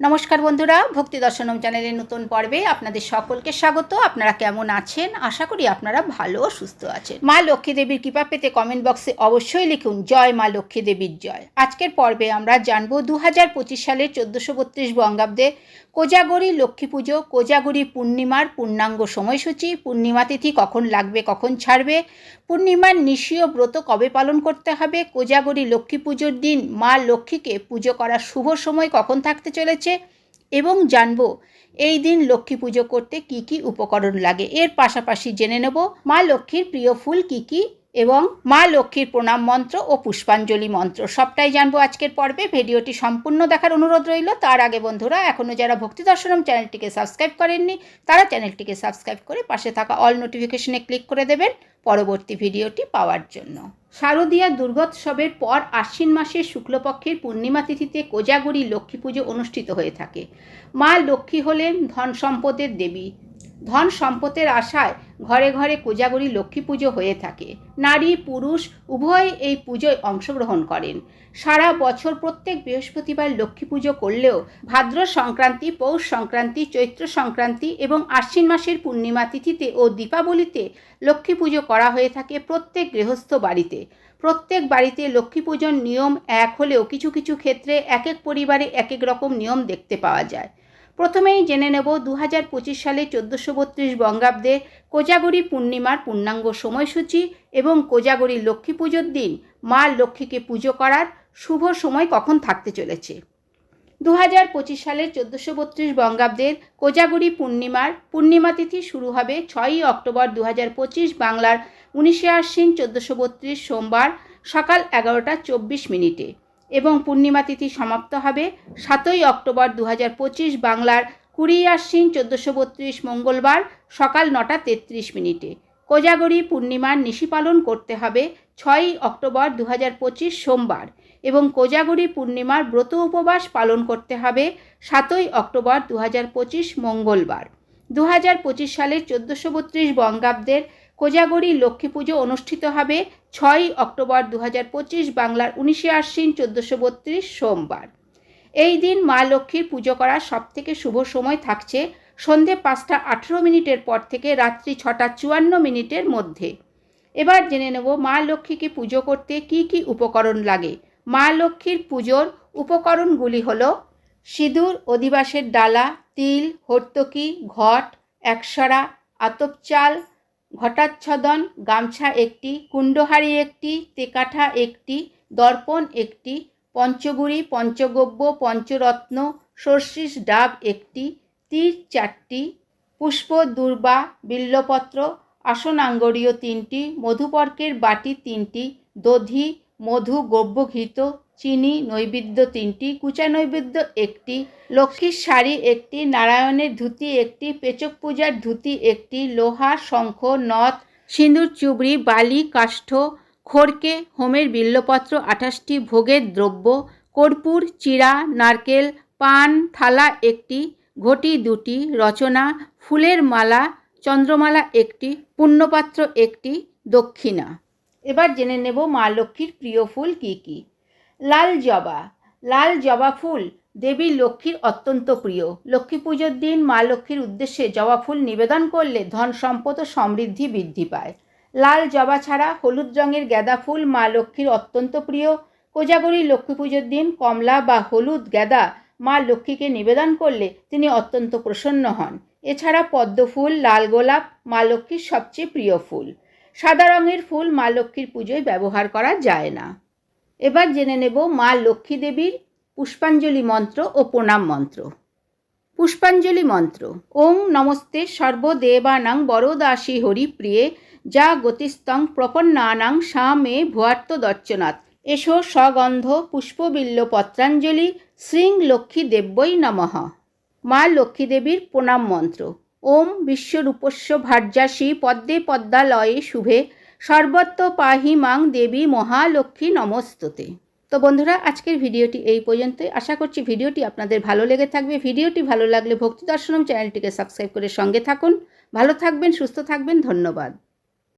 নমস্কার বন্ধুরা, ভক্তি দর্শনম চ্যানেলের নতুন পর্বে আপনাদের সকলকে স্বাগত। আপনারা কেমন আছেন? আশা করি আপনারা ভালো ও সুস্থ আছেন। মা লক্ষ্মী দেবীর কৃপা পেতে কমেন্ট বক্সে অবশ্যই লিখুন, জয় মা লক্ষ্মী দেবীর জয়। আজকের পর্বে আমরা জানব দু হাজার পঁচিশ সালের চোদ্দোশো বত্রিশ বঙ্গাব্দে কোজাগরি লক্ষ্মী পুজো, কোজাগরি পূর্ণিমার পূর্ণাঙ্গ সময়সূচি, পূর্ণিমা তিথি কখন লাগবে, কখন ছাড়বে, পূর্ণিমার নিশীয় ব্রত কবে পালন করতে হবে, কোজাগরি লক্ষ্মী পুজোর দিন মা লক্ষ্মীকে পুজো করার শুভ সময় কখন থাকতে চলেছে এবং জানব, এই দিন লক্ষ্মী পুজো করতে কি কি উপকরণ লাগে। এর পাশাপাশি জেনে নেব, মা লক্ষ্মীর প্রিয় ফুল কি কি এবং মা লক্ষ্মীর প্রণাম মন্ত্র ও পুষ্পাঞ্জলি মন্ত্র। সবটাই জানব আজকের পর্বে। ভিডিওটি সম্পূর্ণ দেখার অনুরোধ রইল। তার আগে বন্ধুরা এখনও যারা ভক্তি দর্শনম চ্যানেলটিকে সাবস্ক্রাইব করেননি, তারা চ্যানেলটিকে সাবস্ক্রাইব করে পাশে থাকা অল নোটিফিকেশনে ক্লিক করে দেবেন পরবর্তী ভিডিওটি পাওয়ার জন্য। শারদীয়া দুর্গোৎসবের পর আশ্বিন মাসের শুক্লপক্ষের পূর্ণিমা তিথিতে কোজাগরি লক্ষ্মী পুজো অনুষ্ঠিত হয়ে থাকে। মা লক্ষ্মী হলেন ধন সম্পদের দেবী। ধন সম্পদের আশায় ঘরে ঘরে কোজাগরি লক্ষ্মী পুজো হয়ে থাকে। নারী, পুরুষ উভয় এই পুজোয় অংশগ্রহণ করেন। সারা বছর প্রত্যেক বৃহস্পতিবার লক্ষ্মী পুজো করলেও ভাদ্র সংক্রান্তি, পৌষ সংক্রান্তি, চৈত্র সংক্রান্তি এবং আশ্বিন মাসের পূর্ণিমা তিথিতে ও দীপাবলিতে লক্ষ্মী পুজো করা হয়ে থাকে প্রত্যেক গৃহস্থ বাড়িতে। প্রত্যেক বাড়িতে লক্ষ্মী পুজোর নিয়ম এক হলেও কিছু কিছু ক্ষেত্রে এক এক পরিবারে এক এক রকম নিয়ম দেখতে পাওয়া যায়। প্রথমেই জেনে নেব দু হাজার পঁচিশ সালে চোদ্দোশো বত্রিশ বঙ্গাব্দে কোজাগরি পূর্ণিমার পূর্ণাঙ্গ সময়সূচি এবং কোজাগরি লক্ষ্মী পুজোর দিন মা লক্ষ্মীকে পুজো করার শুভ সময় কখন থাকতে চলেছে? দু হাজার পঁচিশ সালের চোদ্দোশো বত্রিশ বঙ্গাব্দের কোজাগরি পূর্ণিমার পূর্ণিমা তিথি শুরু হবে ছয়ই অক্টোবর দু হাজার পঁচিশ বাংলার উনিশে আশ্বিন চোদ্দোশো বত্রিশ সোমবার সকাল এগারোটা চব্বিশ মিনিটে। এবং পূর্ণিমা তিথি সমাপ্ত হবে সাতই অক্টোবর দু হাজার পঁচিশ বাংলার কুড়ি আশ্বিন চোদ্দোশো বত্রিশ মঙ্গলবার সকাল নটা তেত্রিশ মিনিটে। কোজাগরি পূর্ণিমার নিশি পালন করতে হবে ছয়ই অক্টোবর দু হাজার পঁচিশ সোমবার এবং কোজাগরি পূর্ণিমার ব্রত উপবাস পালন করতে হবে সাতই অক্টোবর দু হাজার পঁচিশ মঙ্গলবার। দু হাজার পঁচিশ সালের চোদ্দোশো বত্রিশ বঙ্গাব্দের কোজাগরি লক্ষ্মী পুজো অনুষ্ঠিত হবে ছয়ই অক্টোবর দু হাজার পঁচিশ বাংলার উনিশে আশ্বিন চোদ্দোশো বত্রিশ সোমবার। এই দিন মা লক্ষ্মীর পুজো করার সবথেকে শুভ সময় থাকছে সন্ধে পাঁচটা আঠেরো মিনিটের পর থেকে রাত্রি ছটা চুয়ান্ন মিনিটের মধ্যে। এবার জেনে নেব মা লক্ষ্মীকে পুজো করতে কি কি উপকরণ লাগে। মা লক্ষ্মীর পুজোর উপকরণগুলি হল সিঁদুর, অধিবাসের ডালা, তিল, হর্তকি, ঘট, একসরা আতপ চাল ঘটাচ্ছদন, গামছা একটি, কুণ্ডহারি একটি, তেকাঠা একটি, দর্পণ একটি, পঞ্চগুড়ি, পঞ্চগব্য, পঞ্চরত্ন সর্ষিস ডাব একটি, তীর চারটি, পুষ্প, দুর্বা, বিল্লপত্র, আসনাঙ্গরীয় তিনটি, মধুপর্কের বাটি তিনটি, দধি, মধু, গব্যঘৃত চিনি নৈবেদ্য তিনটি, কুচা নৈবেদ্য একটি, লক্ষ্মীর শাড়ি একটি, নারায়ণের ধুতি একটি, পেচক পূজার ধুতি একটি, লোহা, শঙ্খ, নথ, সিঁদুর, চুবড়ি, বালি, কাষ্ঠ, খড়কে, হোমের বিল্লপত্র আঠাশটি, ভোগের দ্রব্য, কর্পূর চিরা নারকেল, পান, থালা একটি, ঘটি দুটি, রচনা, ফুলের মালা, চন্দ্রমালা একটি, পুণ্যপাত্র একটি, দক্ষিণা। এবার জেনে নেব মা লক্ষ্মীর প্রিয় ফুল কী কী। লাল জবা। লাল জবা ফুল দেবী লক্ষ্মীর অত্যন্ত প্রিয়। লক্ষ্মী পুজোর দিন মা লক্ষ্মীর উদ্দেশ্যে জবা ফুল নিবেদন করলে ধন সম্পদ ও সমৃদ্ধি বৃদ্ধি পায়। লাল জবা ছাড়া হলুদ রঙের গাঁদা ফুল মা লক্ষ্মীর অত্যন্ত প্রিয়। কোজাগরী লক্ষ্মী পুজোর দিন কমলা বা হলুদ গাঁদা মা লক্ষ্মীকে নিবেদন করলে তিনি অত্যন্ত প্রসন্ন হন। এছাড়া পদ্ম ফুল, লাল গোলাপ মা লক্ষ্মীর সবচেয়ে প্রিয় ফুল। সাদা রঙের ফুল মা লক্ষ্মীর পুজোয় ব্যবহার করা যায় না। এবার জেনে নেব মা লক্ষ্মী দেবীর পুষ্পাঞ্জলি মন্ত্র ও প্রণাম মন্ত্র। পুষ্পাঞ্জলি মন্ত্র। ওং নমস্তে সর্বদেবানাং বরদাসী হরিপ্রিয়ে, যা গতিস্তং প্রপন্নানাং সা মে ভুয়ার্ত দর্চনাথ এসো সগন্ধ পুষ্পবিল্ল পত্রাঞ্জলি শ্রীং লক্ষ্মী দেব্যই নমঃ। মা লক্ষ্মী দেবীর প্রণাম মন্ত্র। ওম বিশ্বরূপস্য ভার্যাসী পদ্মে পদ্মালয়ে শুভে। সর্বত্র পাহি মাং দেবী মহালক্ষ্মী নমস্ততে। তো বন্ধুরা, আজকের ভিডিওটি এই পর্যন্তই। আশা করছি ভিডিওটি আপনাদের ভালো লেগে থাকবে। ভিডিওটি ভালো লাগলে ভক্তি দর্শনম চ্যানেলটিকে সাবস্ক্রাইব করে সঙ্গে থাকুন। ভালো থাকবেন, সুস্থ থাকবেন। ধন্যবাদ।